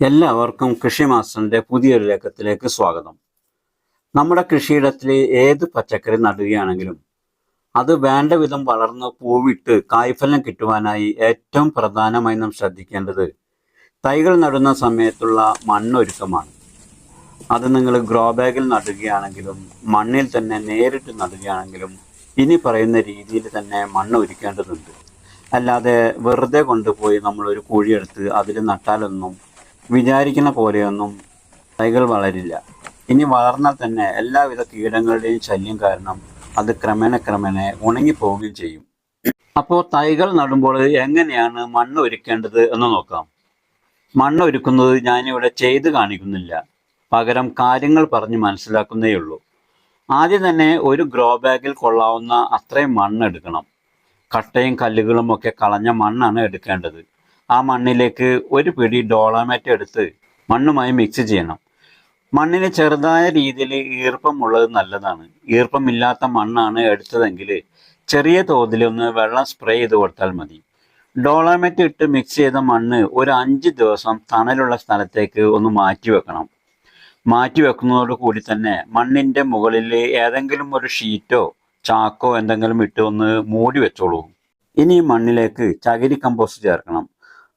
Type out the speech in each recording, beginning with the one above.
എല്ലാവർക്കും കൃഷി മാസ്റ്ററിന്റെ പുതിയൊരു ലേഖത്തിലേക്ക് സ്വാഗതം. നമ്മുടെ കൃഷിയിടത്തിൽ ഏത് പച്ചക്കറി നടുകയാണെങ്കിലും അത് വേണ്ട വിധം വളർന്ന് പൂവിട്ട് കായ്ഫലം കിട്ടുവാനായി ഏറ്റവും പ്രധാനമായി നാം ശ്രദ്ധിക്കേണ്ടത് തൈകൾ നടുന്ന സമയത്തുള്ള മണ്ണൊരുക്കമാണ്. അത് നിങ്ങൾ ഗ്രോ ബാഗിൽ നടുകയാണെങ്കിലും മണ്ണിൽ തന്നെ നേരിട്ട് നടുകയാണെങ്കിലും ഇനി പറയുന്ന രീതിയിൽ തന്നെ മണ്ണ് ഒരുക്കേണ്ടതുണ്ട്. അല്ലാതെ വെറുതെ കൊണ്ടുപോയി നമ്മളൊരു കുഴിയെടുത്ത് അതിൽ നട്ടാലൊന്നും വിചാരിക്കുന്ന പോലെയൊന്നും തൈകൾ വളരില്ല. ഇനി വളർന്നാൽ തന്നെ എല്ലാവിധ കീടങ്ങളുടെയും ശല്യം കാരണം അത് ക്രമേണ ക്രമേണ ഉണങ്ങിപ്പോവുകയും ചെയ്യും. അപ്പോൾ തൈകൾ നടുമ്പോൾ എങ്ങനെയാണ് മണ്ണ് ഒരുക്കേണ്ടത് എന്ന് നോക്കാം. മണ്ണ് ഒരുക്കുന്നത് ഞാനിവിടെ ചെയ്ത് കാണിക്കുന്നില്ല. പകരം കാര്യങ്ങൾ പറഞ്ഞ് മനസ്സിലാക്കുന്നേ ഉള്ളൂ. ആദ്യം തന്നെ ഒരു ഗ്രോ ബാഗിൽ കൊള്ളാവുന്ന അത്രയും മണ്ണ് എടുക്കണം. കട്ടയും കല്ലുകളും ഒക്കെ കളഞ്ഞ മണ്ണാണ് എടുക്കേണ്ടത്. ആ മണ്ണിലേക്ക് ഒരു പിടി ഡോളാമേറ്റ് എടുത്ത് മണ്ണുമായി മിക്സ് ചെയ്യണം. മണ്ണിന് ചെറുതായ രീതിയിൽ ഈർപ്പമുള്ളത് നല്ലതാണ്. ഈർപ്പമില്ലാത്ത മണ്ണാണ് എടുത്തതെങ്കിൽ ചെറിയ തോതിൽ ഒന്ന് വെള്ളം സ്പ്രേ ചെയ്ത് കൊടുത്താൽ മതി. ഡോളാമേറ്റ് ഇട്ട് മിക്സ് ചെയ്ത മണ്ണ് ഒരു അഞ്ച് ദിവസം തണലുള്ള സ്ഥലത്തേക്ക് ഒന്ന് മാറ്റി വെക്കണം. മാറ്റി വെക്കുന്നതോട് കൂടി തന്നെ മണ്ണിന്റെ മുകളിൽ ഏതെങ്കിലും ഒരു ഷീറ്റോ ചാക്കോ എന്തെങ്കിലും ഇട്ട് ഒന്ന് മൂടി വെച്ചോളൂ. ഇനി മണ്ണിലേക്ക് ചകിരി കമ്പോസ്റ്റ് ചേർക്കണം.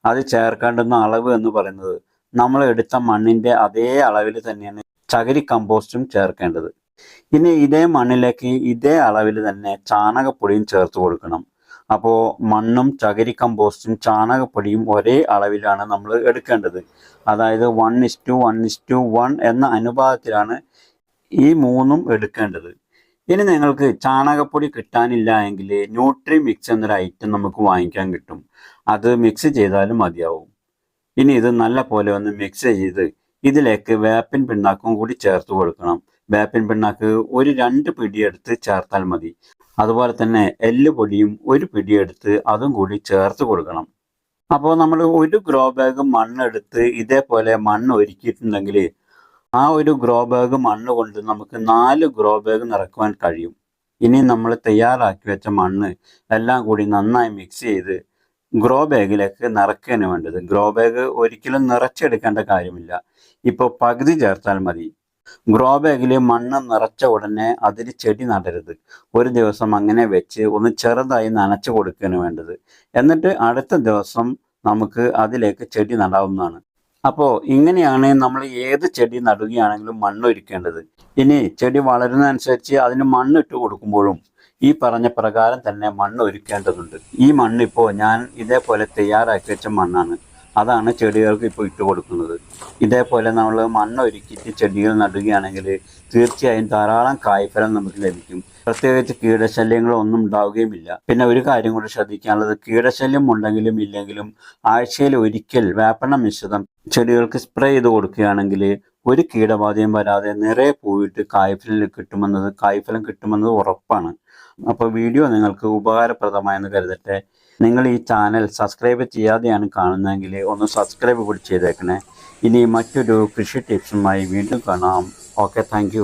അത് ചേർക്കേണ്ടുന്ന അളവ് എന്ന് പറയുന്നത് നമ്മൾ എടുത്ത മണ്ണിന്റെ അതേ അളവിൽ തന്നെയാണ് ചകിരി കമ്പോസ്റ്റും ചേർക്കേണ്ടത്. ഇനി ഇതേ മണ്ണിലേക്ക് ഇതേ അളവിൽ തന്നെ ചാണകപ്പൊടിയും ചേർത്ത് കൊടുക്കണം. അപ്പോൾ മണ്ണും ചകിരി കമ്പോസ്റ്റും ചാണകപ്പൊടിയും ഒരേ അളവിലാണ് നമ്മൾ എടുക്കേണ്ടത്. അതായത് one is to one is to one എന്ന അനുപാതത്തിലാണ് ഈ മൂന്നും എടുക്കേണ്ടത്. ഇനി നിങ്ങൾക്ക് ചാണകപ്പൊടി കിട്ടാനില്ല എങ്കിൽ ന്യൂട്രി മിക്സ് എന്നൊരു ഐറ്റം നമുക്ക് വാങ്ങിക്കാൻ കിട്ടും. അത് മിക്സ് ചെയ്താലും മതിയാവും. ഇനി ഇത് നല്ല പോലെ ഒന്ന് മിക്സ് ചെയ്ത് ഇതിലേക്ക് വേപ്പിൻ പിണ്ണാക്കും കൂടി ചേർത്ത് കൊടുക്കണം. വേപ്പിൻ പിണ്ണാക്ക് ഒരു രണ്ട് പിടിയെടുത്ത് ചേർത്താൽ മതി. അതുപോലെ തന്നെ എല്ല് പൊടിയും ഒരു പിടിയെടുത്ത് അതും കൂടി ചേർത്ത് കൊടുക്കണം. അപ്പോൾ നമ്മൾ ഒരു ഗ്രോ ബാഗ് മണ്ണെടുത്ത് ഇതേപോലെ മണ്ണ് ഒരുക്കിയിട്ടുണ്ടെങ്കിൽ ആ ഒരു ഗ്രോ ബാഗ് മണ്ണ് കൊണ്ട് നമുക്ക് നാല് ഗ്രോ ബാഗ് നിറക്കുവാൻ കഴിയും. ഇനി നമ്മൾ തയ്യാറാക്കി വെച്ച മണ്ണ് എല്ലാം കൂടി നന്നായി മിക്സ് ചെയ്ത് ഗ്രോ ബാഗിലേക്ക് നിറക്കുകയാണ് വേണ്ടത്. ഗ്രോ ബാഗ് ഒരിക്കലും നിറച്ചെടുക്കേണ്ട കാര്യമില്ല. ഇപ്പോൾ പകുതി ചേർത്താൽ മതി. ഗ്രോ ബാഗിൽ മണ്ണ് നിറച്ച ഉടനെ അതിൽ ചെടി നടരുത്. ഒരു ദിവസം അങ്ങനെ വെച്ച് ഒന്ന് ചെറുതായി നനച്ചു കൊടുക്കുകയാണ് വേണ്ടത്. എന്നിട്ട് അടുത്ത ദിവസം നമുക്ക് അതിലേക്ക് ചെടി നടാവുന്നതാണ്. അപ്പോൾ ഇങ്ങനെയാണ് നമ്മൾ ഏത് ചെടി നടുകയാണെങ്കിലും മണ്ണ് ഒരുക്കേണ്ടത് ഇനി ചെടി വളരുന്നതനുസരിച്ച് അതിന് മണ്ണ് ഇട്ട് കൊടുക്കുമ്പോഴും ഈ പറഞ്ഞ പ്രകാരം തന്നെ മണ്ണ് ഒരുക്കേണ്ടതുണ്ട് ഈ മണ്ണ് ഇപ്പോ ഞാൻ ഇതേപോലെ തയ്യാറാക്കി വെച്ച മണ്ണാണ്. അതാണ് ചെടികൾക്ക് ഇപ്പോൾ ഇട്ട് കൊടുക്കുന്നത്. ഇതേപോലെ നമ്മൾ മണ്ണൊരുക്കിയിട്ട് ചെടികൾ നടുകയാണെങ്കിൽ തീർച്ചയായും ധാരാളം കായ്ഫലം നമുക്ക് ലഭിക്കും. പ്രത്യേകിച്ച് കീടശല്യങ്ങളൊന്നും ഉണ്ടാവുകയുമില്ല. പിന്നെ ഒരു കാര്യം കൂടി ശ്രദ്ധിക്കാനുള്ളത് കീടശല്യം ഉണ്ടെങ്കിലും ഇല്ലെങ്കിലും ആഴ്ചയിൽ ഒരിക്കൽ വേപ്പണ മിശ്രിതം ചെടികൾക്ക് സ്പ്രേ ചെയ്ത് കൊടുക്കുകയാണെങ്കിൽ ഒരു കീടബാധയും വരാതെ നിറയെ പോയിട്ട് കായ്ഫലം കിട്ടുമെന്നത് കായ്ഫലം കിട്ടുമെന്നത് ഉറപ്പാണ്. അപ്പോൾ വീഡിയോ നിങ്ങൾക്ക് ഉപകാരപ്രദമായെന്ന് കരുതട്ടെ. നിങ്ങൾ ഈ ചാനൽ സബ്സ്ക്രൈബ് ചെയ്യാതെയാണ് കാണുന്നതെങ്കിൽ ഒന്ന് സബ്സ്ക്രൈബ് കൂടി ചെയ്തേക്കണേ. ഇനി മറ്റൊരു കൃഷി ടിപ്സുമായി വീണ്ടും കാണാം. Okay thank